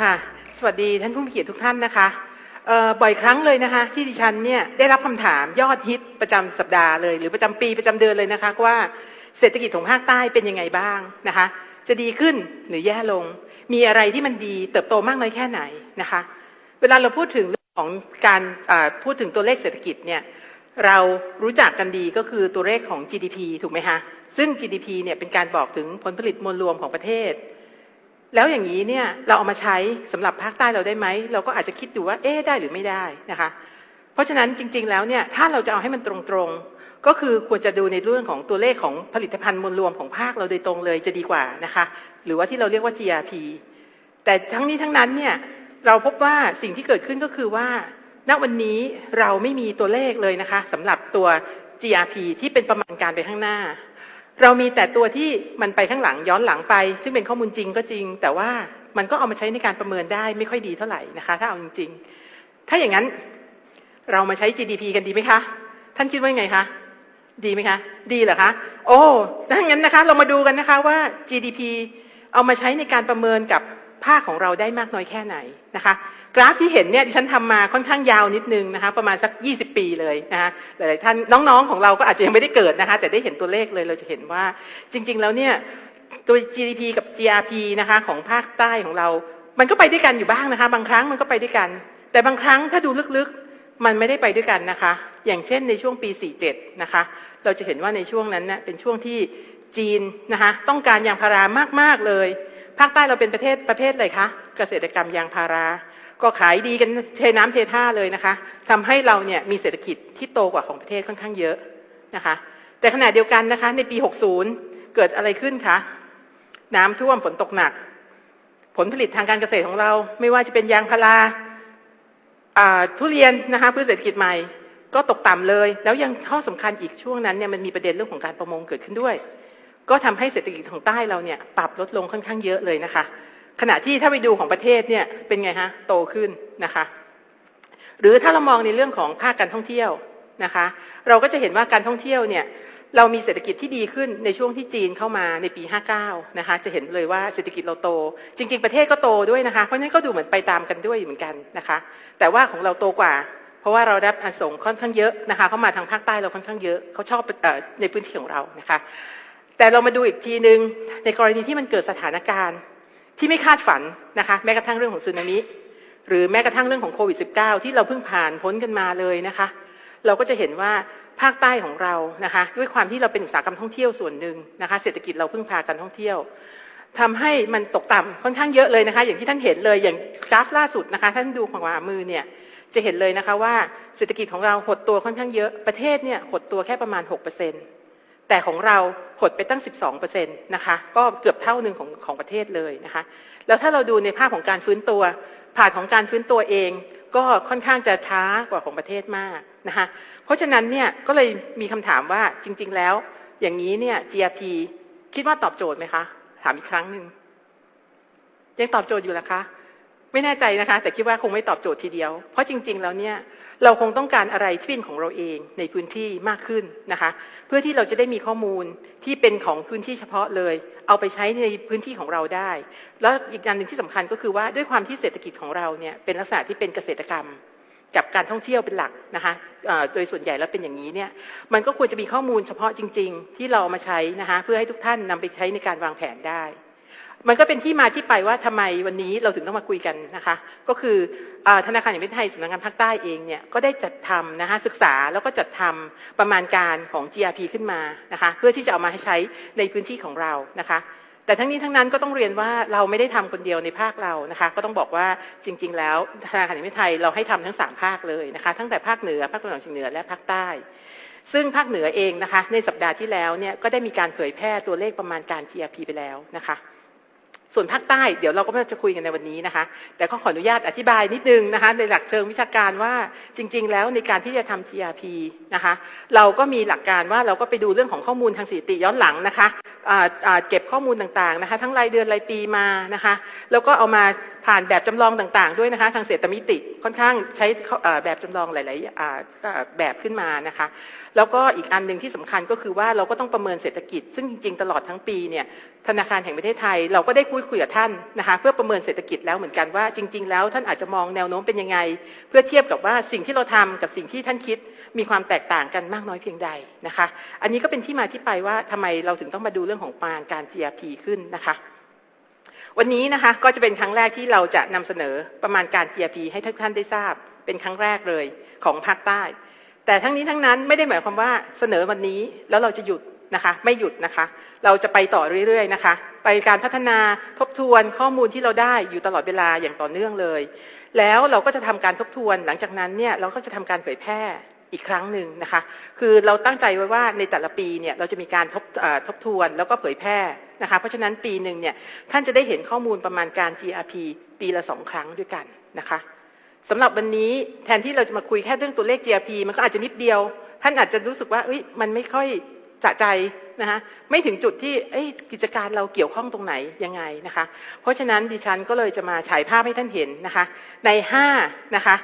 ค่ะ สวัสดีท่านผู้มีเกียรติทุกท่านนะคะ บ่อยครั้งเลยนะคะ ที่ดิฉันเนี่ยได้รับคำถามยอดฮิตประจำสัปดาห์เลย หรือประจำปีประจำเดือนเลยนะคะว่าเศรษฐกิจของภาคใต้เป็นยังไงบ้างนะคะ จะดีขึ้นหรือแย่ลง มีอะไรที่มันดีเติบโตมากน้อยแค่ไหนนะคะ เวลาเราพูดถึงเรื่องของการพูดถึงตัวเลขเศรษฐกิจเนี่ยเรารู้จักกันดีก็คือตัวเลขของ GDP ถูกไหมคะซึ่ง GDP เนี่ยเป็นการบอกถึงผลผลิตมวลรวมของประเทศ แล้วอย่างนี้เนี่ยเราเอามาใช้สำหรับภาคใต้เราได้ไหมเราก็อาจจะคิดดูว่าเอ๊ได้หรือไม่ได้นะคะ เพราะฉะนั้นจริง ๆ แล้วเนี่ยถ้าเราจะเอาให้มันตรงๆ ก็คือควรจะดูในเรื่องของตัวเลขของผลิตภัณฑ์มวลรวมของภาคเราโดยตรงเลยจะดีกว่านะคะ หรือว่าที่เราเรียกว่า GRP แต่ทั้งนี้ทั้งนั้นเนี่ยเราพบว่าสิ่งที่เกิดขึ้นก็คือว่า ณวันนี้เราไม่มีตัวเลขเลยนะคะสำหรับตัว GRP ที่เป็นประมาณการไปข้างหน้า เรามีแต่ตัวที่มันไปข้างหลังย้อนหลังไป ซึ่งเป็นข้อมูลจริงก็จริง แต่ว่ามันก็เอามาใช้ในการประเมินได้ไม่ค่อยดีเท่าไหร่นะคะ ถ้าเอาจริง ๆ ถ้าอย่างนั้นเรามาใช้ GDP กันดีไหมคะ ท่านคิดว่าไงคะ ดีไหมคะ ดีเหรอคะ โอ้ถ้างั้นนะคะ เรามาดูกันนะคะว่า GDP เอามาใช้ในการประเมินกับภาคของเราได้มากน้อยแค่ไหนนะคะ ราฟที่เห็นเนี่ยดิฉันทำมาค่อนข้างยาวนิดนึงนะคะ ประมาณสัก 20 ปีเลยนะคะหลายๆท่านน้องๆของเราก็อาจจะยังไม่ได้เกิดนะคะ แต่ได้เห็นตัวเลขเลยเราจะเห็นว่า จริง ๆ แล้วเนี่ยตัว GDP กับ GRP นะคะ ของภาคใต้ของเรา มันก็ไปด้วยกันอยู่บ้างนะคะ บางครั้งมันก็ไปด้วยกัน แต่บางครั้งถ้าดูลึกๆ มันไม่ได้ไปด้วยกันนะคะ อย่างเช่นในช่วงปี 47 นะคะ เราจะเห็นว่าในช่วงนั้นเนะเป็นช่วงที่จีนนะคะต้องการยางพารามากๆเลย ภาคใต้เราเป็นประเทศประเภทอะไรคะเกษตรกรรมยางพารา ก็ขายดีกันเทน้ำเทท่าเลยนะคะทำให้เราเนี่ยมีเศรษฐกิจที่โตกว่าของประเทศค่อนข้างเยอะนะคะ แต่ขณะเดียวกันนะคะ ในปี 60 เกิดอะไรขึ้นคะน้ำท่วมฝนตกหนัก ผลผลิตทางการเกษตรของเรา ไม่ว่าจะเป็นยางพาราทุเรียนนะคะพืชเศรษฐกิจใหม่ ก็ตกต่ำเลย แล้วยังข้อสำคัญอีกช่วงนั้นเนี่ยมันมีประเด็นเรื่องของการประมงเกิดขึ้นด้วย ก็ทำให้เศรษฐกิจของใต้เราเนี่ยปรับลดลงค่อนข้างเยอะเลยนะคะ ขณะที่ถ้าไปดูของประเทศเนี่ยเป็นไงฮะโตขึ้นนะคะ หรือถ้าเรามองในเรื่องของภาคการท่องเที่ยวนะคะ เราก็จะเห็นว่าการท่องเที่ยวเนี่ยเรามีเศรษฐกิจที่ดีขึ้นในช่วงที่จีนเข้ามาในปี 59 นะคะ จะเห็นเลยว่าเศรษฐกิจเราโต จริง ๆ ประเทศก็โตด้วยนะคะ เพราะฉะนั้นก็ดูเหมือนไปตามกันด้วยเหมือนกันนะคะ แต่ว่าของเราโตกว่า เพราะว่าเราได้อาสงค่อนข้างเยอะนะคะ เข้ามาทางภาคใต้เราค่อนข้างเยอะ เขาชอบในพื้นที่ของเรานะคะ แต่เรามาดูอีกทีหนึ่งในกรณีที่มันเกิดสถานการณ์ ที่ไม่คาดฝันนะคะ แม้กระทั่งเรื่องของสึนามิหรือแม้กระทั่งเรื่องของโควิด -19 ที่เราเพิ่งผ่านพ้นกันมาเลยนะคะ เราก็จะเห็นว่าภาคใต้ของเรานะคะ ด้วยความที่เราเป็นอุตสาหกรรมท่องเที่ยวส่วนหนึ่งนะคะ เศรษฐกิจเราเพิ่งพาการท่องเที่ยวทำให้มันตกต่ำค่อนข้างเยอะเลยนะคะ อย่างที่ท่านเห็นเลยอย่างกราฟล่าสุดนะคะ ท่านดูขวามือเนี่ยจะเห็นเลยนะคะว่าเศรษฐกิจของเราหดตัวค่อนข้างเยอะประเทศเนี่ยหดตัวแค่ประมาณ6%เปอร์เซ็นต์ แต่ของเราหดไปตั้ง 12เปอร์เซ็นะคะ ก็เกือบเท่าหนึ่งของของประเทศเลยนะคะ แล้วถ้าเราดูในภาพของการฟื้นตัวผ่านของการฟื้นตัวเอง ก็ค่อนข้างจะช้ากว่าของประเทศมากนะคะ เพราะฉะนั้นเนี่ยก็เลยมีคำถามว่าจริง ๆ แล้ว อย่างนี้เนี่ย GRP คิดว่าตอบโจทย์ไหมคะ ถามอีกครั้งหนึ่งยังตอบโจทย์อยู่หรอคะ ไม่แน่ใจนะคะ แต่คิดว่าคงไม่ตอบโจทย์ทีเดียว เพราะจริง ๆ แล้วเนี่ย เราคงต้องการอะไรที่เป็นของเราเองในพื้นที่มากขึ้นนะคะ เพื่อที่เราจะได้มีข้อมูลที่เป็นของพื้นที่เฉพาะเลย เอาไปใช้ในพื้นที่ของเราได้ แล้วอีกการหนึ่งที่สำคัญก็คือว่าด้วยความที่เศรษฐกิจของเราเนี่ยเป็นลักษณะที่เป็นเกษตรกรรมกับการท่องเที่ยวเป็นหลักนะคะโดยส่วนใหญ่แล้วเป็นอย่างนี้เนี่ย มันก็ควรจะมีข้อมูลเฉพาะจริง ๆ ที่เราเอามาใช้นะคะเพื่อให้ทุกท่านนำไปใช้ในการวางแผนได้ มันก็เป็นที่มาที่ไปว่าทำไมวันนี้เราถึงต้องมาคุยกันนะคะ ก็คืออธนาคารแห่งประเทศไทยสำนักงานภาคใต้เองเนี่ยก็ได้จัดทำนะคะศึกษาแล้วก็จัดทำประมาณการของ GRP ขึ้นมานะคะเพื่อที่จะเอามาให้ใช้ในพื้นที่ของเรานะคะแต่ทั้งนี้ทั้งนั้นก็ต้องเรียนว่าเราไม่ได้ทำคนเดียวในภาคเรานะคะ ก็ต้องบอกว่าจริง ๆ แล้วธนาคารแห่งประเทศไทยเราให้ทำทั้งสามภาคเลยนะคะตั้งแต่ภาคเหนือภาคตะวันออกเฉียงเหนือและภาคใต้ ซึ่งภาคเหนือเองนะคะ ในสัปดาห์ที่แล้วเนี่ยก็ได้มีการเผยแพร่ตัวเลขประมาณการ GRP ไปแล้วนะคะ ส่วนภาคใต้เดี๋ยวเราก็ไม่จะคุยกันในวันนี้นะคะ แต่ก็ขออนุญาตอธิบายนิดนึงนะคะ ในหลักเชิงวิชาการว่าจริง ๆ แล้วในการที่จะทำ GRP นะคะ เราก็มีหลักการว่าเราก็ไปดูเรื่องของข้อมูลทางสถิติย้อนหลังนะคะเก็บข้อมูลต่างๆนะคะ ทั้งรายเดือนรายปีมานะคะ แล้วก็เอามาผ่านแบบจำลองต่างๆ ด้วยนะคะ ทางเศรษฐมิติค่อนข้างใช้แบบจำลองหลายๆแบบขึ้นมานะคะแล้วก็อีกอันหนึ่งที่สำคัญก็คือว่าเราก็ต้องประเมินเศรษฐกิจ ซึ่งจริงๆ ตลอดทั้งปีเนี่ยธนาคารแห่งประเทศไทยเราก็ได้พูดคุยกับท่านนะคะเพื่อประเมินเศรษฐกิจแล้วเหมือนกันว่าจริง ๆ แล้วท่านอาจจะมองแนวโน้มเป็นยังไง เพื่อเทียบกับว่าสิ่งที่เราทำกับสิ่งที่ท่านคิดมีความแตกต่างกันมากน้อยเพียงใดนะคะ อันนี้ก็เป็นที่มาที่ไปว่าทำไมเราถึงต้องมาดูเรื่องของประมาณการ GRP ขึ้นนะคะวันนี้นะคะก็จะเป็นครั้งแรกที่เราจะนำเสนอประมาณการ GRP ให้ทุกท่านได้ทราบ เป็นครั้งแรกเลยของภาคใต้ แต่ทั้งนี้ทั้งนั้นไม่ได้หมายความว่าเสนอวันนี้แล้วเราจะหยุดนะคะไม่หยุดนะคะ เราจะไปต่อเรื่อยๆนะคะ ไปการพัฒนาทบทวนข้อมูลที่เราได้อยู่ตลอดเวลาอย่างต่อเนื่องเลย แล้วเราก็จะทำการทบทวนหลังจากนั้นเนี่ยเราก็จะทำการเผยแพร่อีกครั้งหนึ่งนะคะ คือเราตั้งใจไว้ว่าในแต่ละปีเนี่ยเราจะมีการทบทบทวนแล้วก็เผยแพร่นะคะ เพราะฉะนั้นปีหนึ่งเนี่ยท่านจะได้เห็นข้อมูลประมาณการ GRP ปีละสองครั้งด้วยกันนะคะ สำหรับวันนี้แทนที่เราจะมาคุยแค่เรื่องตัวเลข GRP มันก็อาจจะนิดเดียว ท่านอาจจะรู้สึกว่าเอ้ยมันไม่ค่อยสะใจนะคะไม่ถึงจุดที่เอ้กิจการเราเกี่ยวข้องตรงไหนยังไงนะคะ เพราะฉะนั้นดิฉันก็เลยจะมาฉายภาพให้ท่านเห็นนะคะ ในห้านะคะ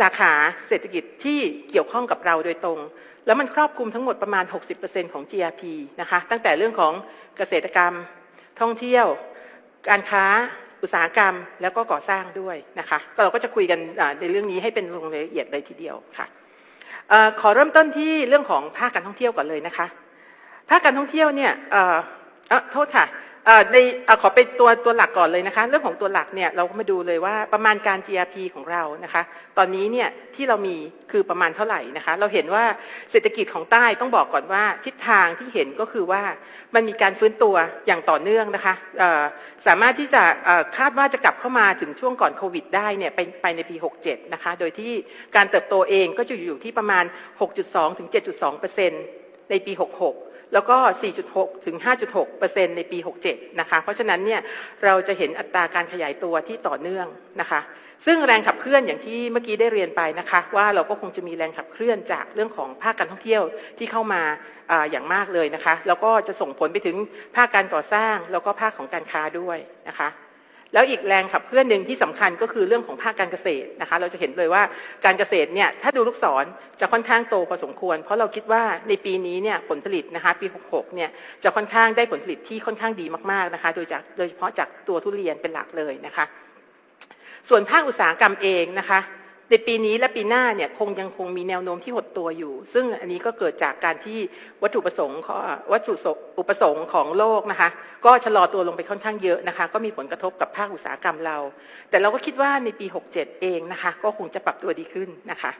สาขาเศรษฐกิจที่เกี่ยวข้องกับเราโดยตรง แล้วมันครอบคลุมทั้งหมดประมาณ 60%ของ GRP นะคะ ตั้งแต่เรื่องของเกษตรกรรม ท่องเที่ยว การค้า อุตสาหกรรมแล้วก็ก่อสร้างด้วยนะคะก็เราก็จะคุยกันในเรื่องนี้ให้เป็นลงรายละเอียดเลยทีเดียวค่ะอขอเริ่มต้นที่เรื่องของภาคการท่องเที่ยวก่อนเลยนะคะ ภาคการท่องเที่ยวเนี่ยเออโทษค่ะ ในเอ่อขอเป็นตัวตัวหลักก่อนเลยนะคะ เรื่องของตัวหลักเนี่ยเราก็มาดูเลยว่าประมาณการ GRP ของเรานะคะ ตอนนี้เนี่ยที่เรามีคือประมาณเท่าไหร่นะคะ เราเห็นว่าเศรษฐกิจของใต้ต้องบอกก่อนว่าทิศทางที่เห็นก็คือว่ามันมีการฟื้นตัวอย่างต่อเนื่องนะคะสามารถที่จะคาดว่าจะกลับเข้ามาถึงช่วงก่อนโควิดได้เนี่ยไปไปในปี 67 นะคะ โดยที่การเติบโตเองก็จะอยู่ที่ประมาณ 6.2 ถึง 7.2เปอร์เซ็นต์ในปี 66 แล้วก็ 4.6 ถึง 5.6เปอร์เซ็นต์ในปี 67 นะคะ เพราะฉะนั้นเนี่ยเราจะเห็นอัตราการขยายตัวที่ต่อเนื่องนะคะ ซึ่งแรงขับเคลื่อนอย่างที่เมื่อกี้ได้เรียนไปนะคะ ว่าเราก็คงจะมีแรงขับเคลื่อนจากเรื่องของภาคการท่องเที่ยวที่เข้ามาออย่างมากเลยนะคะ แล้วก็จะส่งผลไปถึงภาคการก่อสร้าง แล้วก็ภาคของการค้าด้วยนะคะ แล้วอีกแรงขับเคลื่อนหนึ่งที่สำคัญก็คือเรื่องของภาคการเกษตรนะคะ เราจะเห็นเลยว่าการเกษตรเนี่ยถ้าดูลูกศรจะค่อนข้างโตพอสมควร เพราะเราคิดว่าในปีนี้เนี่ยผลผลิตนะคะปี 66 เนี่ยจะค่อนข้างได้ผลผลิตที่ค่อนข้างดีมากๆนะคะ โดยจากโดยเฉพาะจากตัวทุเรียนเป็นหลักเลยนะคะ ส่วนภาคอุตสาหกรรมเองนะคะ ในปีนี้และปีหน้าเนี่ยคงยังคงมีแนวโน้มที่หดตัวอยู่ ซึ่งอันนี้ก็เกิดจากการที่วัตถุประสงค์ขอวัตถุอุปสงค์ของโลกนะคะ ก็ชะลอตัวลงไปค่อนข้างเยอะนะคะ ก็มีผลกระทบกับภาคอุตสาหกรรมเรา แต่เราก็คิดว่าในปี 67 เองนะคะ ก็คงจะปรับตัวดีขึ้นนะคะ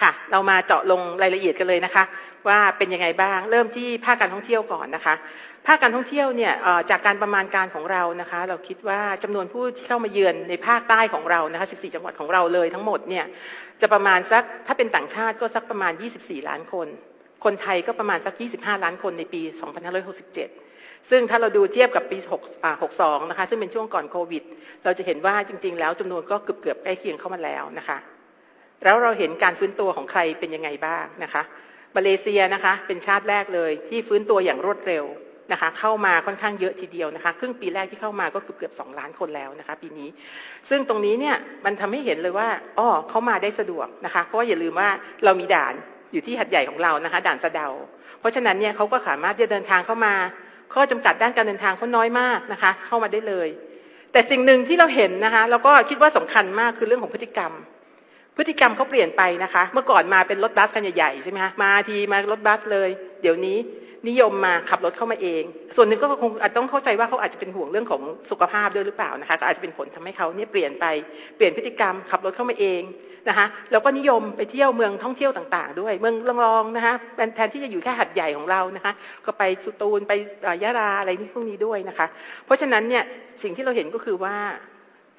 ค่ะ เรามาเจาะลงรายละเอียดกันเลยนะคะ ว่าเป็นยังไงบ้าง เริ่มที่ภาคการท่องเที่ยวก่อนนะคะ ภาคการท่องเที่ยวเนี่ยจากการประมาณการของเรานะคะ เราคิดว่าจำนวนผู้ที่เข้ามาเยือนในภาคใต้ของเรานะคะ 14 จังหวัดของเราเลยทั้งหมดเนี่ยจะประมาณสักถ้าเป็นต่างชาติก็สักประมาณ 24 ล้านคน คนไทยก็ประมาณสัก 25 ล้านคนในปี 2567ซึ่งถ้าเราดูเทียบกับปี66นะคะ ซึ่งเป็นช่วงก่อนโควิด เราจะเห็นว่าจริง ๆ แล้วจำนวนก็เกือบเกือบๆใกล้เคียงเข้ามาแล้วนะคะ แล้วเราเห็นการฟื้นตัวของใครเป็นยังไงบ้างนะคะ มาเลเซียนะคะเป็นชาติแรกเลยที่ฟื้นตัวอย่างรวดเร็วนะคะเข้ามาค่อนข้างเยอะทีเดียวนะคะครึ่งปีแรกที่เข้ามาก็เกือบเกือบสองล้านคนแล้วนะคะ ปีนี้ ซึ่งตรงนี้เนี่ยมันทำให้เห็นเลยว่าอ้อเข้ามาได้สะดวกนะคะเพราะว่าอย่าลืมว่าเรามีด่านอยู่ที่หัดใหญ่ของเรานะคะ ด่านสะเดา เพราะฉะนั้นเนี่ยเขาก็สามารถที่จะเดินทางเข้ามา ข้อจำกัดด้านการเดินทางเขาน้อยมากนะคะ เข้ามาได้เลย แต่สิ่งหนึ่งที่เราเห็นนะคะแล้วก็คิดว่าสำคัญมากคือเรื่องของพฤติกรรม พฤติกรรมเขาเปลี่ยนไปนะคะ เมื่อก่อนมาเป็นรถบัสกันใหญ่ๆใช่ไหมคะมาทีมารถบัสเลย เดี๋ยวนี้นิยมมาขับรถเข้ามาเอง ส่วนหนึ่งก็คงอาจต้องเข้าใจว่าเขาอาจจะเป็นห่วงเรื่องของสุขภาพด้วยหรือเปล่านะคะ ก็อาจจะเป็นผลทำให้เขาเนี่ยเปลี่ยนไปเปลี่ยนพฤติกรรมขับรถเข้ามาเองนะคะแล้วก็นิยมไปเที่ยวเมืองท่องเที่ยวต่างๆ ด้วย เมืองรองๆนะคะแทนที่จะอยู่แค่หัดใหญ่ของเรานะคะ ก็ไปสุตูลไปยะลาอะไรนี่พวกนี้ด้วยนะคะ เพราะฉะนั้นเนี่ยสิ่งที่เราเห็นก็คือว่า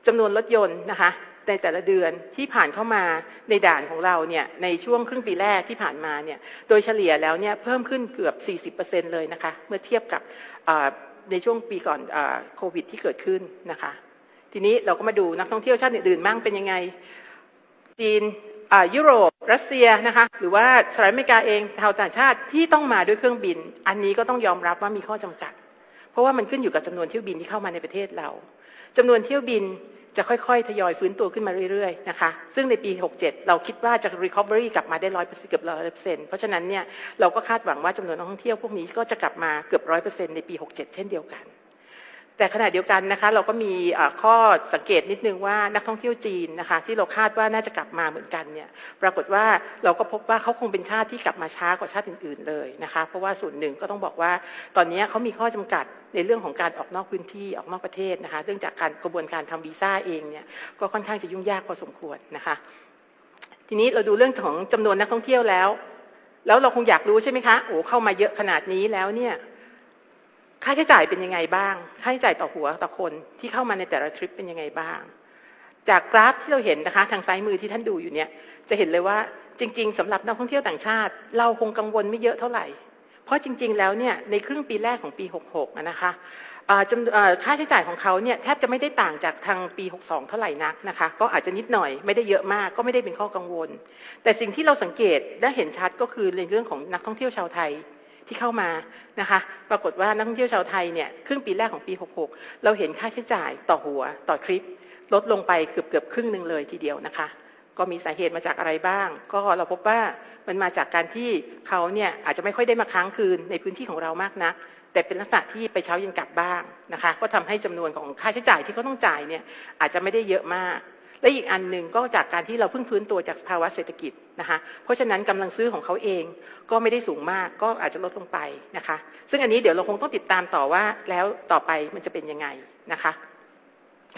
จำนวนรถยนต์นะคะ ในแต่ละเดือนที่ผ่านเข้ามาในด่านของเราเนี่ยในช่วงครึ่งปีแรกที่ผ่านมาเนี่ยโดยเฉลี่ยแล้วเนี่ยเพิ่มขึ้นเกือบ 40%เลยนะคะเมื่อเทียบกับในช่วงปีก่อนโควิดที่เกิดขึ้นนะคะ ทีนี้เราก็มาดูนักท่องเที่ยวชาติอื่นๆบ้างเป็นยังไง จีนอ่ายุโรป รัสเซียนะคะหรือว่าสหรัฐอเมริกาเองชาวต่างชาติที่ต้องมาด้วยเครื่องบิน อันนี้ก็ต้องยอมรับว่ามีข้อจำกัด เพราะว่ามันขึ้นอยู่กับจำนวนเที่ยวบินที่เข้ามาในประเทศเราจำนวนเที่ยวบิน จะค่อยๆ ทยอยฟื้นตัวขึ้นมาเรื่อยๆนะคะซึ่งในปี 67 เราคิดว่าจะ recovery กลับมาได้ร้อยเปอร์เซ็นต์เกือบร้อยเปอร์เซ็นต์เพราะฉะนั้นเนี่ยเราก็คาดหวังว่าจำนวนนักท่องเที่ยวพวกนี้ก็จะกลับมาเกือบร้อยเปอร์เซ็นต์ในปี 67 เช่นเดียวกัน แต่ขณะเดียวกันนะคะเราก็มีข้อสังเกตนิดนึงว่านักท่องเที่ยวจีนนะคะที่เราคาดว่าน่าจะกลับมาเหมือนกันเนี่ยปรากฏว่าเราก็พบว่าเขาคงเป็นชาติที่กลับมาช้ากว่าชาติอื่น ๆเลยนะคะเพราะว่าส่วนหนึ่งก็ต้องบอกว่าตอนนี้เขามีข้อจำกัดในเรื่องของการออกนอกพื้นที่ออกนอกประเทศนะคะเนื่องจากการกระบวนการทำวีซ่าเองเนี่ยก็ค่อนข้างจะยุ่งยากพอสมควรนะคะทีนี้เราดูเรื่องของจำนวนนักท่องเที่ยวแล้ว แล้วเราคงอยากรู้ใช่ไหมคะโอ้เข้ามาเยอะขนาดนี้แล้วเนี่ย ค่าใช้จ่ายเป็นยังไงบ้าง ค่าใช้จ่ายต่อหัวต่อคนที่เข้ามาในแต่ละทริปเป็นยังไงบ้าง จากกราฟที่เราเห็นนะคะ ทางซ้ายมือที่ท่านดูอยู่เนี่ย จะเห็นเลยว่าจริง ๆสำหรับนักท่องเที่ยวต่างชาติ เราคงกังวลไม่เยอะเท่าไหร่ เพราะจริง ๆ แล้วเนี่ยในครึ่งปีแรกของปี 66 นะคะค่าใช้จ่ายของเขาเนี่ยแทบจะไม่ได้ต่างจากทางปี 62 เท่าไหร่นักนะคะ ก็อาจจะนิดหน่อยไม่ได้เยอะมาก ก็ไม่ได้เป็นข้อกังวล แต่สิ่งที่เราสังเกตและเห็นชัดก็คือในเรื่องของนักท่องเที่ยวชาวไทย ที่เข้ามานะคะ ปรากฏว่านักท่องเที่ยวชาวไทยเนี่ยครึ่งปีแรกของปี 66 เราเห็นค่าใช้จ่ายต่อหัวต่อทริป ลดลงไปเกือบเกือบครึ่งหนึ่งเลยทีเดียวนะคะ ก็มีสาเหตุมาจากอะไรบ้าง ก็เราพบว่ามันมาจากการที่เขาเนี่ยอาจจะไม่ค่อยได้มาค้างคืนในพื้นที่ของเรามากนักแต่เป็นลักษณะที่ไปเช้าเย็นกลับบ้างนะคะ ก็ทำให้จำนวนของค่าใช้จ่ายที่เขาต้องจ่ายเนี่ยอาจจะไม่ได้เยอะมาก และอีกอันหนึ่งก็จากการที่เราเพิ่งฟื้นตัวจากภาวะเศรษฐกิจนะคะ เพราะฉะนั้นกำลังซื้อของเขาเองก็ไม่ได้สูงมากก็อาจจะลดลงไปนะคะ ซึ่งอันนี้เดี๋ยวเราคงต้องติดตามต่อว่าแล้วต่อไปมันจะเป็นยังไงนะคะ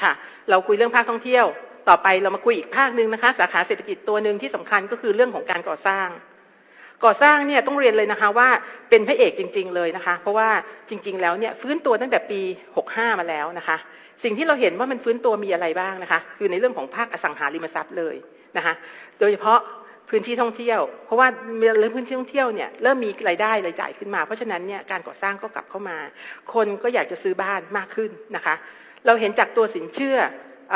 ค่ะ เราคุยเรื่องภาคท่องเที่ยว ต่อไปเรามาคุยอีกภาคหนึ่งนะคะ สาขาเศรษฐกิจตัวหนึ่งที่สำคัญก็คือเรื่องของการก่อสร้าง ก่อสร้างเนี่ยต้องเรียนเลยนะคะว่าเป็นพระเอกจริง ๆ เลยนะคะ เพราะว่าจริง ๆ แล้วเนี่ยฟื้นตัวตั้งแต่ปี 65 มาแล้วนะคะ สิ่งที่เราเห็นว่ามันฟื้นตัวมีอะไรบ้างนะคะ คือในเรื่องของภาคอสังหาริมทรัพย์เลยนะคะโดยเฉพาะพื้นที่ท่องเที่ยว เพราะว่าเรื่องพื้นที่ท่องเที่ยวเนี่ยเริ่มมีรายได้รายจ่ายขึ้นมา เพราะฉะนั้นเนี่ยการก่อสร้างก็กลับเข้ามา คนก็อยากจะซื้อบ้านมากขึ้นนะคะ เราเห็นจากตัวสินเชื่ออ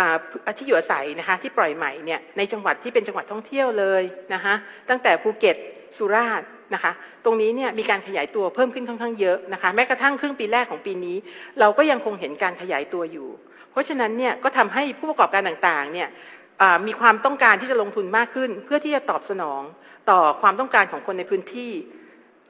าที่อยู่อาศัยนะคะที่ปล่อยใหม่เนี่ยในจังหวัดที่เป็นจังหวัดท่องเที่ยวเลยนะคะตั้งแต่ภูเก็ตสุราษฎร์ นะคะ ตรงนี้เนี่ยมีการขยายตัวเพิ่มขึ้นค่อนข้างเยอะนะคะ แม้กระทั่งครึ่งปีแรกของปีนี้ เราก็ยังคงเห็นการขยายตัวอยู่ เพราะฉะนั้นเนี่ยก็ทำให้ผู้ประกอบการต่างๆเนี่ยมีความต้องการที่จะลงทุนมากขึ้น เพื่อที่จะตอบสนองต่อความต้องการของคนในพื้นที่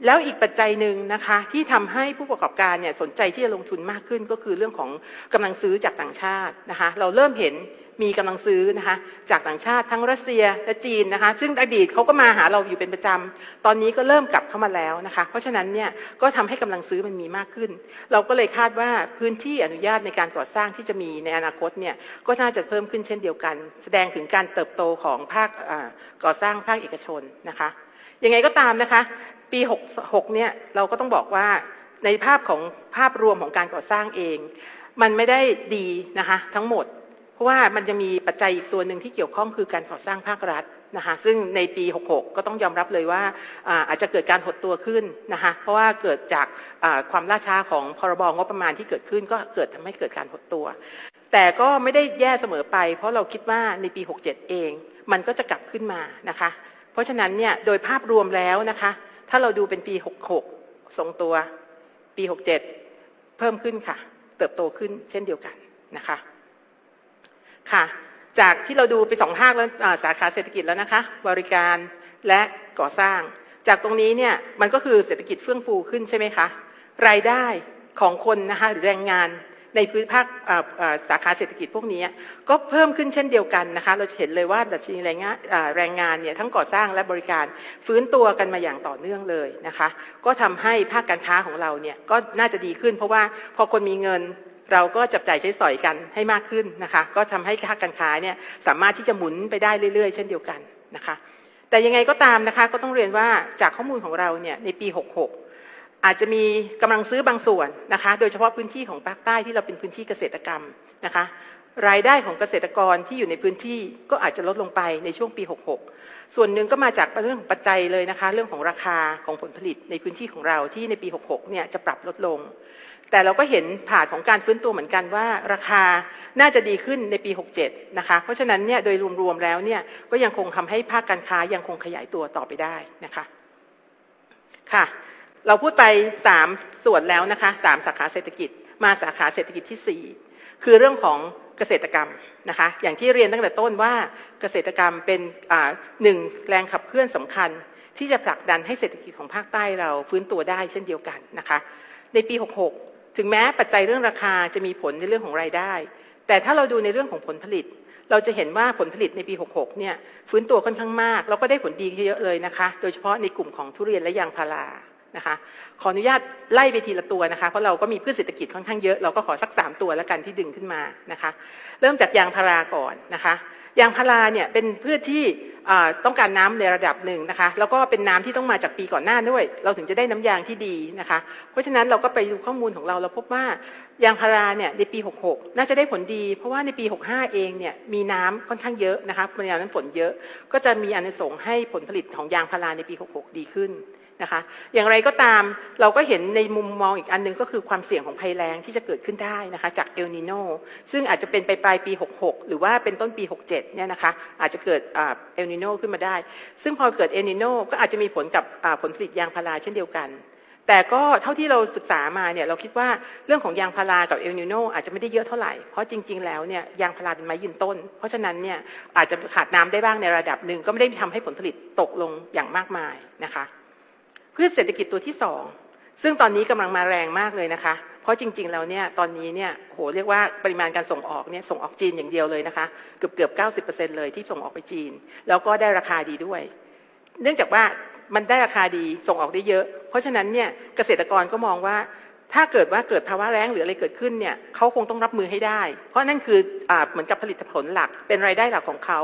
แล้วอีกปัจจัยหนึ่งนะคะที่ทำให้ผู้ประกอบการเนี่ยสนใจที่จะลงทุนมากขึ้น ก็คือเรื่องของกำลังซื้อจากต่างชาตินะคะ เราเริ่มเห็น มีกำลังซื้อนะคะจากต่างชาติทั้งรัสเซียและจีนนะคะซึ่งอดีตเขาก็มาหาเราอยู่เป็นประจำตอนนี้ก็เริ่มกลับเข้ามาแล้วนะคะ เพราะฉะนั้นเนี่ยก็ทำให้กำลังซื้อมันมีมากขึ้น เราก็เลยคาดว่าพื้นที่อนุญาตในการก่อสร้างที่จะมีในอนาคตเนี่ยก็น่าจะเพิ่มขึ้นเช่นเดียวกัน แสดงถึงการเติบโตของภาคก่อสร้างภาคเอกชนนะคะยังไงก็ตามนะคะ ปี 66 เนี่ยเราก็ต้องบอกว่าในภาพของภาพรวมของการก่อสร้างเอง มันไม่ได้ดีนะคะทั้งหมด เพราะว่ามันจะมีปัจจัยอีกตัวหนึ่งที่เกี่ยวข้องคือการก่อสร้างภาครัฐนะคะซึ่งในปี 66 ก็ต้องยอมรับเลยว่าอาจจะเกิดการหดตัวขึ้นนะคะเพราะว่าเกิดจากความล่าช้าของพรบงบประมาณที่เกิดขึ้น ก็เกิดทำให้เกิดการหดตัว แต่ก็ไม่ได้แย่เสมอไป เพราะเราคิดว่าในปี 67 เอง มันก็จะกลับขึ้นมานะคะ เพราะฉะนั้นเนี่ยโดยภาพรวมแล้วนะคะ ถ้าเราดูเป็นปี 66 ทรงตัว ปี 67 เพิ่มขึ้นค่ะ เติบโตขึ้นเช่นเดียวกันนะคะ ค่ะ จากที่เราดูไปสองภาคแล้วสาขาเศรษฐกิจแล้วนะคะ บริการและก่อสร้าง จากตรงนี้เนี่ยมันก็คือเศรษฐกิจเฟื่องฟูขึ้นใช่ไหมคะรายได้ของคนนะคะหรือแรงงานในพื้นภาคสาขาเศรษฐกิจพวกนี้ก็เพิ่มขึ้นเช่นเดียวกันนะคะ เราจะเห็นเลยว่าดัชนีแรงงานแรงงานเนี่ยทั้งก่อสร้างและบริการฟื้นตัวกันมาอย่างต่อเนื่องเลยนะคะ ก็ทำให้ภาคการค้าของเราเนี่ยก็น่าจะดีขึ้น เพราะว่าพอคนมีเงิน เราก็จับจ่ายใช้สอยกันให้มากขึ้นนะคะ ก็ทำให้ภาการค้าเนี่ยสามารถที่จะหมุนไปได้เรื่อยๆ เช่นเดียวกันนะคะ แต่ยังไงก็ตามนะคะ ก็ต้องเรียนว่าจากข้อมูลของเราเนี่ยในปี 66 อาจจะมีกำลังซื้อบางส่วนนะคะ โดยเฉพาะพื้นที่ของภาคใต้ที่เราเป็นพื้นที่เกษตรกรรมนะคะ รายได้ของเกษตรกรที่อยู่ในพื้นที่ก็อาจจะลดลงไปในช่วงปี 66 ส่วนหนึ่งก็มาจากเรื่องของปัจจัยเลยนะคะ เรื่องของราคาของผลผลิตในพื้นที่ของเราที่ในปี 66 เนี่ยจะปรับลดลง แต่เราก็เห็นผ่านของการฟื้นตัวเหมือนกันว่า ราคาน่าจะดีขึ้นในปี 67 นะคะ เพราะฉะนั้นเนี่ยโดยรวมๆแล้วเนี่ยก็ยังคงทำให้ภาคการค้ายังคงขยายตัวต่อไปได้นะคะค่ะ เราพูดไปสามส่วนแล้วนะคะสามสาขาเศรษฐกิจ มาสาขาเศรษฐกิจที่สี่คือเรื่องของเกษตรกรรมนะคะอย่างที่เรียนตั้งแต่ต้นว่าเกษตรกรรมเป็นหนึ่งแรงขับเคลื่อนสำคัญ ที่จะผลักดันให้เศรษฐกิจของภาคใต้เราฟื้นตัวได้เช่นเดียวกันนะคะในปี 66 ถึงแม้ปัจจัยเรื่องราคาจะมีผลในเรื่องของรายได้ แต่ถ้าเราดูในเรื่องของผลผลิต เราจะเห็นว่าผลผลิตในปี 66 เนี่ยฟื้นตัวค่อนข้างมาก แล้วก็ได้ผลดีเยอะเลยนะคะ โดยเฉพาะในกลุ่มของทุเรียนและยางพารานะคะ ขออนุญาตไล่ไปทีละตัวนะคะ เพราะเราก็มีพืชเศรษฐกิจค่อนข้างเยอะ เราก็ขอสักสามตัวแล้วกันที่ดึงขึ้นมานะคะ เริ่มจากยางพาราก่อนนะคะ ยางพาราเนี่ยเป็นพืชที่ต้องการน้ำในระดับหนึ่งนะคะ แล้วก็เป็นน้ำที่ต้องมาจากปีก่อนหน้าด้วย เราถึงจะได้น้ำยางที่ดีนะคะ เพราะฉะนั้นเราก็ไปดูข้อมูลของเราเราพบว่ายางพาราเนี่ยในปี 66 น่าจะได้ผลดี เพราะว่าในปี 65 เองเนี่ยมีน้ำค่อนข้างเยอะนะคะปริมาณน้ำฝนเยอะ ก็จะมีอนิสงส์ให้ผลผลิตของยางพาราในปี 66 ดีขึ้น นะคะ อย่างไรก็ตามเราก็เห็นในมุมมองอีกอันหนึงก็คือความเสี่ยงของภัยแล้งที่จะเกิดขึ้นได้นะคะ จากเอลนิโนซึ่งอาจจะเป็นไปปลายปี 66 หรือว่าเป็นต้นปี 67 เนี่ยนะคะ อาจจะเกิดเอลนิโนขึ้นมาได้ ซึ่งพอเกิดเอลนิโนก็อาจจะมีผลกับผลผลิตยางพาราเช่นเดียวกัน แต่ก็เท่าที่เราศึกษามาเนี่ยเราคิดว่าเรื่องของยางพารากับเอลนิโนอาจจะไม่ได้เยอะเท่าไหร่ เพราะจริง ๆ แล้วเนี่ยยางพาราเป็นไม้ยืนต้น เพราะฉะนั้นเนี่ยอาจจะขาดน้ำได้บ้างในระดับหนึ่งก็ไม่ได้ทำให้ผลผลิตตกลงอย่างมากมายนะคะ พืชเศรษฐกิจตัวที่สองซึ่งตอนนี้กำลังมาแรงมากเลยนะคะ เพราะจริง ๆ แล้วเนี่ยตอนนี้เนี่ยโหเรียกว่าปริมาณการส่งออกเนี่ยส่งออกจีนอย่างเดียวเลยนะคะ เกือบเกือบเก้าสิบเปอร์เซ็นเลยที่ส่งออกไปจีน แล้วก็ได้ราคาดีด้วย เนื่องจากว่ามันได้ราคาดีส่งออกได้เยอะ เพราะฉะนั้นเนี่ยเกษตรกรก็มองว่า ถ้าเกิดว่าเกิดภาวะแล้งหรืออะไรเกิดขึ้นเนี่ยเขาคงต้องรับมือให้ได้ เพราะนั่นคืออเหมือนกับผลิตผลหลัก เป็นรายได้หลักของเขา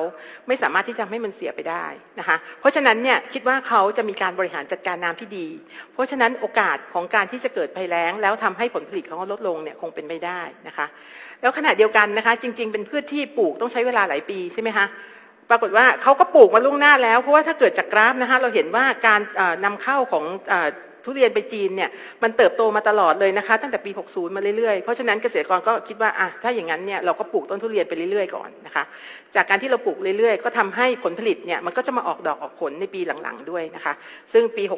ไม่สามารถที่จะให้มันเสียไปได้นะคะเพราะฉะนั้นเนี่ยคิดว่าเขาจะมีการบริหารจัดการน้ำที่ดี เพราะฉะนั้นโอกาสของการที่จะเกิดภัยแล้ง แล้วทำให้ผลผลิตของเขาลดลงเนี่ยคงเป็นไปได้นะคะแล้วขณะเดียวกันนะคะจริง ๆ เป็นพืชที่ปลูกต้องใช้เวลาหลายปีใช่ไหมคะปรากฏว่าเขาก็ปลูกมาล่วงหน้าแล้วเพราะว่าถ้าเกิดจากกราฟนะคะเราเห็นว่าการเอ่อนำเข้าของอ ทุเรียนไปจีนเนี่ยมันเติบโตมาตลอดเลยนะคะ ตั้งแต่ปี 60 มาเรื่อยๆ เพราะฉะนั้นเกษตรกรก็คิดว่าอะถ้าอย่างนั้นเนี่ยเราก็ปลูกต้นทุเรียนไปเรื่อยๆก่อนนะคะ จากการที่เราปลูกเรื่อยๆ ก็ทำให้ผลผลิตเนี่ยมันก็จะมาออกดอกออกผลในปีหลังๆด้วยนะคะ ซึ่งปี6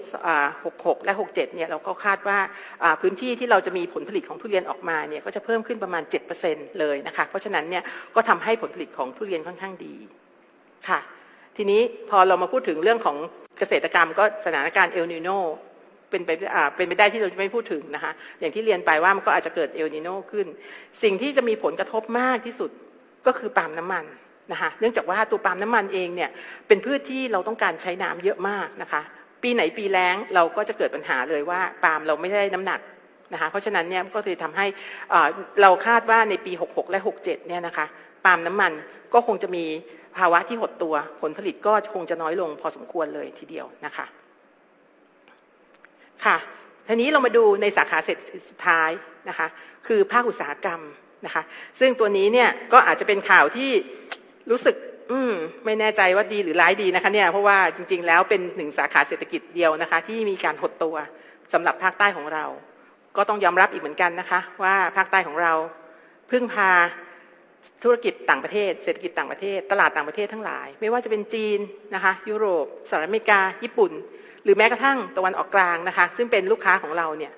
66 และ 67 เนี่ยเราก็คาดว่าอ่าพื้นที่ที่เราจะมีผลผลิตของทุเรียนออกมาเนี่ยก็จะเพิ่มขึ้นประมาณ 7%เลยนะคะ เพราะฉะนั้นเนี่ยก็ทำให้ผลผลิตของทุเรียนค่อนข้างดีค่ะ ทีนี้พอเรามาพูดถึงเรื่องของเกษตรกรรมก็สถานการณ์เอลนิโน เป็นไปเป็นไปได้ที่เราจะไม่พูดถึงนะคะอย่างที่เรียนไปว่ามันก็อาจจะเกิดเอลนิโนขึ้น สิ่งที่จะมีผลกระทบมากที่สุดก็คือปาล์มน้ำมันนะคะเนื่องจากว่าตัวปาล์มน้ำมันเองเนี่ยเป็นพืชที่เราต้องการใช้น้ำเยอะมากนะคะ ปีไหนปีแล้งเราก็จะเกิดปัญหาเลยว่าปาล์มเราไม่ได้น้ำหนักนะคะเพราะฉะนั้นเนี่ยก็เลยทำให้เราคาดว่าในปี 66 และ 67 เนี่ยนะคะปาล์มน้ำมันก็คงจะมีภาวะที่หดตัวผลผลิตก็คงจะน้อยลงพอสมควรเลยทีเดียวนะคะ ค่ะทีนี้เรามาดูในสาขาเศรษฐกิจสุดท้ายนะคะ คือภาคอุตสาหกรรมนะคะ ซึ่งตัวนี้เนี่ยก็อาจจะเป็นข่าวที่รู้สึก อืม ไม่แน่ใจว่าดีหรือร้ายดีนะคะ เนี่ยเพราะว่าจริง ๆ แล้วเป็นหนึ่งสาขาเศรษฐกิจเดียวนะคะ ที่มีการหดตัวสำหรับภาคใต้ของเรา ก็ต้องยอมรับอีกเหมือนกันนะคะ ว่าภาคใต้ของเราพึ่งพาธุรกิจต่างประเทศ เศรษฐกิจต่างประเทศ ตลาดต่างประเทศทั้งหลาย ไม่ว่าจะเป็นจีนนะคะ ยุโรปสหรัฐอเมริกา ญี่ปุ่น หรือแม้กระทั่งตะวันออกกลางนะคะ ซึ่งเป็นลูกค้าของเราเนี่ย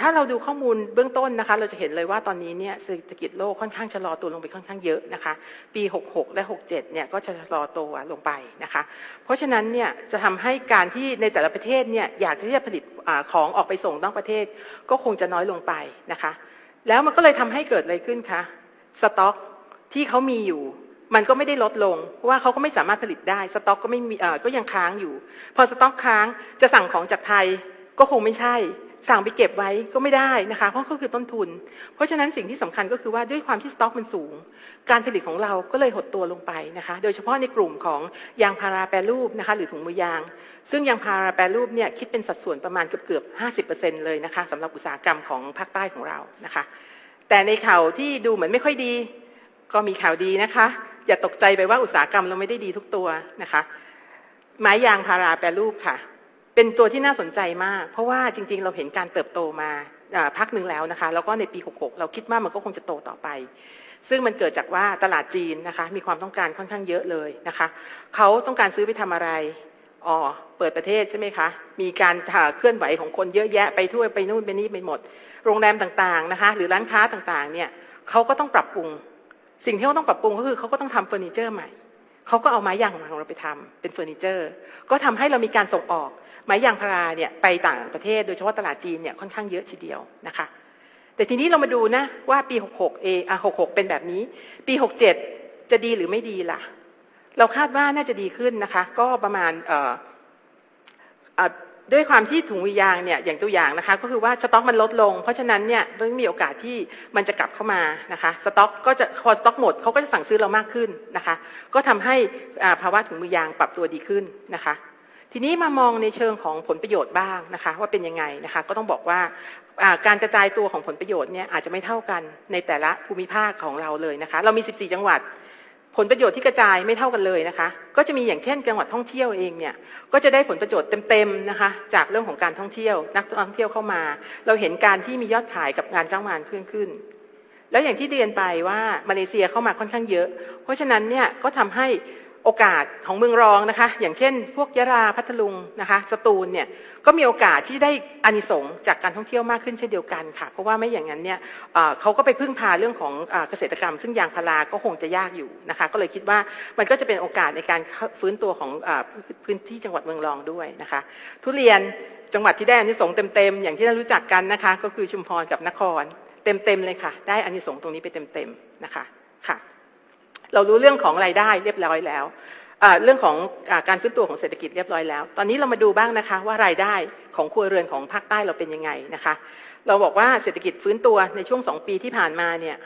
ถ้าเราดูข้อมูลเบื้องต้นนะคะ เราจะเห็นเลยว่าตอนนี้เนี่ยเศรษฐกิจโลกค่อนข้างชะลอตัวลงไปค่อนข้างเยอะนะคะ ปี 66 และ 67 เนี่ยก็จะชะลอตัวลงไปนะคะ เพราะฉะนั้นเนี่ยจะทำให้การที่ในแต่ละประเทศเนี่ยอยากที่จะผลิตอของออกไปส่งนอกประเทศ ก็คงจะน้อยลงไปนะคะ แล้วมันก็เลยทำให้เกิดอะไรขึ้นคะสต็อกที่เขามีอยู่ มันก็ไม่ได้ลดลง เพราะว่าเขาก็ไม่สามารถผลิตได้ สต็อกก็ไม่มีเออก็ยังค้างอยู่ พอสต็อกค้างจะสั่งของจากไทยก็คงไม่ใช่ สั่งไปเก็บไว้ก็ไม่ได้นะคะ เพราะก็คือต้นทุน เพราะฉะนั้นสิ่งที่สำคัญก็คือว่าด้วยความที่สต็อกมันสูง การผลิตของเราก็เลยหดตัวลงไปนะคะ โดยเฉพาะในกลุ่มของยางพาราแปรรูปนะคะ หรือถุงมือยาง ซึ่งยางพาราแปรรูปเนี่ยคิดเป็นสัดส่วนประมาณเกือบเกือบ50%เลยนะคะสำหรับอุตสาหกรรมของภาคใต้ของเรานะคะ แต่ในข่าวที่ดูเหมือนไม่ค่อยดี ก็มีข่าวดีนะคะ อย่าตกใจไปว่าอุตสาหกรรมเราไม่ได้ดีทุกตัวนะคะ ไม้ยางพาราแปรรูปค่ะ เป็นตัวที่น่าสนใจมาก เพราะว่าจริง ๆ เราเห็นการเติบโตมาพักหนึ่งแล้วนะคะ แล้วก็ในปี 66 เราคิดว่ามันก็คงจะโตต่อไป ซึ่งมันเกิดจากว่าตลาดจีนนะคะ มีความต้องการค่อนข้างเยอะเลยนะคะ เขาต้องการซื้อไปทำอะไรอ๋อเปิดประเทศใช่ไหมคะ มีการเคลื่อนไหวของคนเยอะแยะไปทั่วไปนู่นไปนี่ไปหมด โรงแรมต่างๆนะคะ หรือร้านค้าต่างๆ เนี่ยเขาก็ต้องปรับปรุง สิ่งที่เขาต้องปรับปรุงก็คือเขาก็ต้องทำเฟอร์นิเจอร์ใหม่เขาก็เอาไม้ยางของเราไปทำเป็นเฟอร์นิเจอร์ ก็ทำให้เรามีการส่งออกไม้ยางพาราเนี่ยไปต่างประเทศโดยเฉพาะตลาดจีนเนี่ยค่อนข้างเยอะทีเดียวนะคะ แต่ทีนี้เรามาดูนะว่าปี 66เออะ66 เป็นแบบนี้ ปี 67 จะดีหรือไม่ดีล่ะ เราคาดว่าน่าจะดีขึ้นนะคะ ก็ประมาณอ่อเอ่อ ด้วยความที่ถุงมือยางเนี่ยอย่างตัวอย่างนะคะ ก็คือว่าสต็อกมันลดลง เพราะฉะนั้นเนี่ยมันมีโอกาสที่มันจะกลับเข้ามานะคะสต็อกก็จะพอสต็อกหมดเขาก็จะสั่งซื้อเรามากขึ้นนะคะ ก็ทำให้ภาวะถุงมือยางปรับตัวดีขึ้นนะคะ ทีนี้มามองในเชิงของผลประโยชน์บ้างนะคะ ว่าเป็นยังไงนะคะ ก็ต้องบอกว่าอ่าการกระจายตัวของผลประโยชน์เนี่ยอาจจะไม่เท่ากันในแต่ละภูมิภาคของเราเลยนะคะ เรามี 14 จังหวัด ผลประโยชน์ที่กระจายไม่เท่ากันเลยนะคะ ก็จะมีอย่างเช่นจังหวัดท่องเที่ยวเองเนี่ย ก็จะได้ผลประโยชน์เต็มๆนะคะ จากเรื่องของการท่องเที่ยว นักท่องเที่ยวเข้ามา เราเห็นการที่มียอดขายกับงานจ้างงานเพิ่มขึ้น แล้วอย่างที่เรียนไปว่ามาเลเซียเข้ามาค่อนข้างเยอะ เพราะฉะนั้นเนี่ยก็ทำให้ โอกาสของเมืองรองนะคะ อย่างเช่น พวกยะลาพัทลุงนะคะสตูลเนี่ยก็มีโอกาสที่ได้อานิสงส์จากการท่องเที่ยวมากขึ้นเช่นเดียวกันค่ะ เพราะว่าไม่อย่างนั้นเนี่ยเขาก็ไปพึ่งพาเรื่องของเอ่อเกษตรกรรม ซึ่งยางพาราก็คงจะยากอยู่นะคะ ก็เลยคิดว่ามันก็จะเป็นโอกาสในการฟื้นตัวของอพื้นที่จังหวัดเมืองรองด้วยนะคะ ทุเรียนจังหวัดที่ได้อานิสงส์เต็มๆอย่างที่เรารู้จักกันนะคะ ก็คือชุมพรกับนคร เต็มๆเลยค่ะ ได้อานิสงส์ตรงนี้ไปเต็มๆนะคะ เรารู้เรื่องของรายได้เรียบร้อยแล้วเรื่องของอการฟื้นตัวของเศรษฐกิจเรียบร้อยแล้ว ตอนนี้เรามาดูบ้างนะคะว่ารายได้ของครัวเรือนของภาคใต้เราเป็นยังไงนะคะ เราบอกว่าเศรษฐกิจฟื้นตัวในช่วงสองปีที่ผ่านมาเนี่ย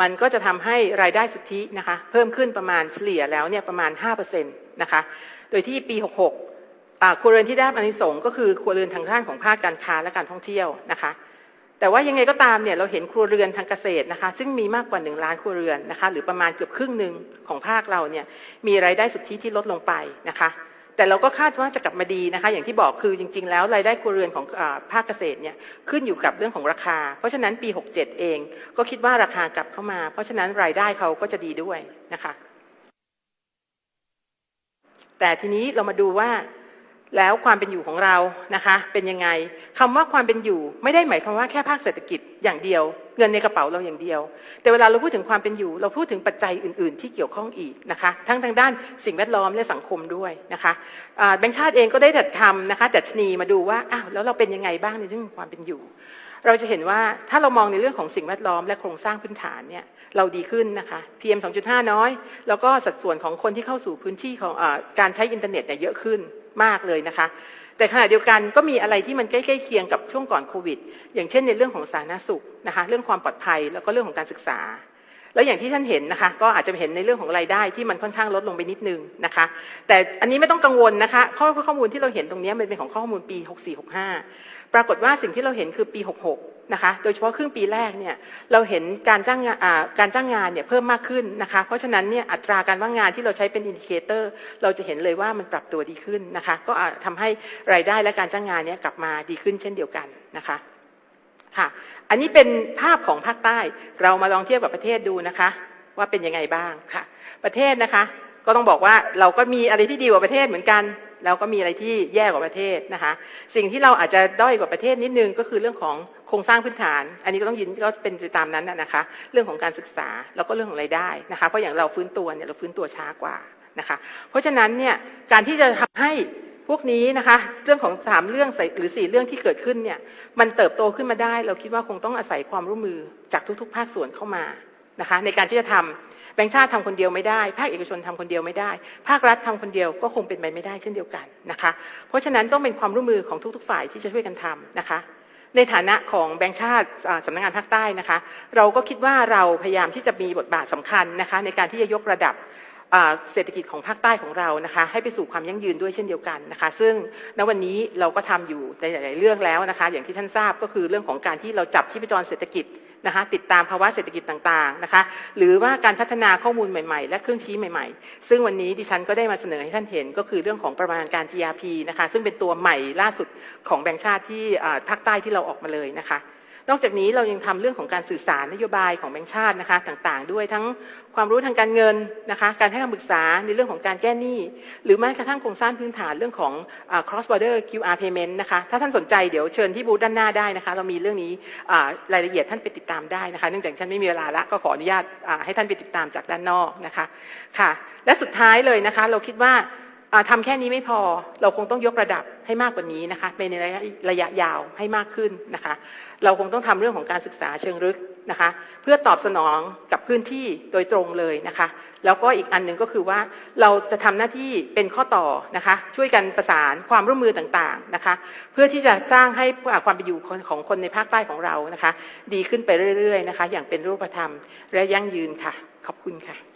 มันก็จะทำให้รายได้สุทธินะคะเพิ่มขึ้นประมาณเฉลี่ยแล้วเนี่ยประมาณ5%นะคะโดยที่ปี 66ครัวเรือนที่ได้อานิสงส์ก็คือครัวเรือนทางด้านของภาคการค้าและการท่องเที่ยวนะคะ แต่ว่ายังไงก็ตามเนี่ยเราเห็นครัวเรือนทางเกษตรนะคะ ซึ่งมีมากกว่าหนึ่งล้านครัวเรือนนะคะ หรือประมาณเกือบครึ่งหนึ่งของภาคเราเนี่ยมีรายได้สุทธิที่ลดลงไปนะคะ แต่เราก็คาดว่าจะกลับมาดีนะคะ อย่างที่บอกคือจริง ๆ แล้วรายได้ครัวเรือนของอภาคเกษตรเนี่ยขึ้นอยู่กับเรื่องของราคา เพราะฉะนั้นปี 67 เอง ก็คิดว่าราคากลับเข้ามา เพราะฉะนั้นรายได้เขาก็จะดีด้วยนะคะ แต่ทีนี้เรามาดูว่า แล้วความเป็นอยู่ของเรานะคะเป็นยังไงคำว่าความเป็นอยู่ไม่ได้หมายความว่าแค่ภาคเศรษฐกิจอย่างเดียว เงินในกระเป๋าเราอย่างเดียว แต่เวลาเราพูดถึงความเป็นอยู่ เราพูดถึงปัจจัยอื่น ๆ ที่เกี่ยวข้องอีกนะคะทั้งทางด้านสิ่งแวดล้อมและสังคมด้วยนะคะแบงค์ชาติเองก็ได้จัดทำนะคะดัดชนีมาดูว่าอ้าวแล้วเราเป็นยังไงบ้างในเรื่องของความเป็นอยู่ เราจะเห็นว่าถ้าเรามองในเรื่องของสิ่งแวดล้อมและโครงสร้างพื้นฐานเนี่ยเราดีขึ้นนะคะ PM 2.5 น้อย แล้วก็สัดส่วนของคนที่เข้าสู่พื้นที่ของอการใช้อินเทอร์เน็ตเนี่ยเยอะขึ้น มากเลยนะคะ แต่ขณะเดียวกันก็มีอะไรที่มันใกล้ๆเคียงกับช่วงก่อนโควิด อย่างเช่นในเรื่องของสาธารณสุขนะคะ เรื่องความปลอดภัยแล้วก็เรื่องของการศึกษา แล้วอย่างที่ท่านเห็นนะคะ ก็อาจจะเห็นในเรื่องของรายได้ที่มันค่อนข้างลดลงไปนิดนึงนะคะ แต่อันนี้ไม่ต้องกังวลนะคะเพราะข้อมูลที่เราเห็นตรงนี้มันเป็นของข้อมูลปี 64-65 ปรากฏว่าสิ่งที่เราเห็นคือปี 66 นะคะ โดยเฉพาะครึ่งปีแรกเนี่ยเราเห็นการจ้างงานการจ้างงานเนี่ยเพิ่มมากขึ้นนะคะ เพราะฉะนั้นเนี่ยอัตราการว่างงานที่เราใช้เป็นอินดิเคเตอร์ เราจะเห็นเลยว่ามันปรับตัวดีขึ้นนะคะ ก็อาจทำให้รายได้และการจ้างงานเนี่ยกลับมาดีขึ้นเช่นเดียวกันนะคะค่ะ อันนี้เป็นภาพของภาคใต้ เรามาลองเทียบกับประเทศดูนะคะ ว่าเป็นยังไงบ้างค่ะ ประเทศนะคะ ก็ต้องบอกว่าเราก็มีอะไรที่ดีกว่าประเทศเหมือนกัน แล้วก็มีอะไรที่แย่กว่าประเทศนะคะ สิ่งที่เราอาจจะด้อยกว่าประเทศนิดนึงก็คือเรื่องของโครงสร้างพื้นฐาน อันนี้ก็ต้องยินก็เป็นไปตามนั้นนะนะคะ เรื่องของการศึกษาแล้วก็เรื่องของรายได้นะคะ เพราะอย่างเราฟื้นตัวเนี่ยเราฟื้นตัวช้ากว่านะคะ เพราะฉะนั้นเนี่ยการที่จะทำให้พวกนี้นะคะ เรื่องของสามเรื่องหรือสี่เรื่องที่เกิดขึ้นเนี่ยมันเติบโตขึ้นมาได้ เราคิดว่าคงต้องอาศัยความร่วมมือจากทุก ๆ ภาคส่วนเข้ามา นะคะ ในการที่จะทำแบงค์ชาติทำคนเดียวไม่ได้ ภาคเอกชนทำคนเดียวไม่ได้ ภาครัฐทำคนเดียวก็คงเป็นไปไม่ได้เช่นเดียวกันนะคะ เพราะฉะนั้นต้องเป็นความร่วมมือของทุก ๆ ฝ่ายที่จะช่วยกันทำนะคะ ในฐานะของแบงค์ชาติอ่าสำนักงานภาคใต้นะคะ เราก็คิดว่าเราพยายามที่จะมีบทบาทสำคัญนะคะ ในการที่จะยกระดับเศรษฐกิจของภาคใต้ของเรานะคะ ให้ไปสู่ความยั่งยืนด้วยเช่นเดียวกันนะคะ ซึ่งณวันนี้เราก็ทำอยู่ในหลายๆเรื่องแล้วนะคะ อย่างที่ท่านทราบก็คือเรื่องของการที่เราจับชีพจรเศรษฐกิจ นะคะติดตามภาวะเศรษฐกิจต่างๆนะคะหรือว่าการพัฒนาข้อมูลใหม่ ๆ และเครื่องชี้ใหม่ ๆ ซึ่งวันนี้ดิฉันก็ได้มาเสนอให้ท่านเห็นก็คือเรื่องของประมาณการ GRP นะคะซึ่งเป็นตัวใหม่ล่าสุดของแบงค์ชาติที่ภาคใต้ที่เราออกมาเลยนะคะ นอกจากนี้เรายังทำเรื่องของการสื่อสารนโยบายของแบงก์ชาตินะคะต่างๆ ด้วยทั้งความรู้ทางการเงินนะคะการให้คำปรึกษาในเรื่องของการแก้หนี้ หรือแม้กระทั่งโครงสร้างพื้นฐานเรื่องของอ cross border QR payment นะคะถ้าท่านสนใจเดี๋ยวเชิญที่บูธด้านหน้าได้นะคะเรามีเรื่องนี้รายละเอียดท่านไปติดตามได้นะคะเนื่องจากฉันไม่มีเวลาละก็ขออนุญาตให้ท่านไปติดตามจากด้านนอกนะคะค่ะและสุดท้ายเลยนะคะเราคิดว่าอ่าทำแค่นี้ไม่พอเราคงต้องยกระดับให้มากกว่านี้นะคะในระยะระยะยาวให้มากขึ้นนะคะ เราคงต้องทำเรื่องของการศึกษาเชิงลึกนะคะ เพื่อตอบสนองกับพื้นที่โดยตรงเลยนะคะ แล้วก็อีกอันหนึ่งก็คือว่าเราจะทำหน้าที่เป็นข้อต่อนะคะ ช่วยกันประสานความร่วมมือต่างๆนะคะ เพื่อที่จะสร้างให้ความเป็นอยู่ของคนในภาคใต้ของเรานะคะ ดีขึ้นไปเรื่อยๆนะคะ อย่างเป็นรูปธรรมและยั่งยืนค่ะ ขอบคุณค่ะ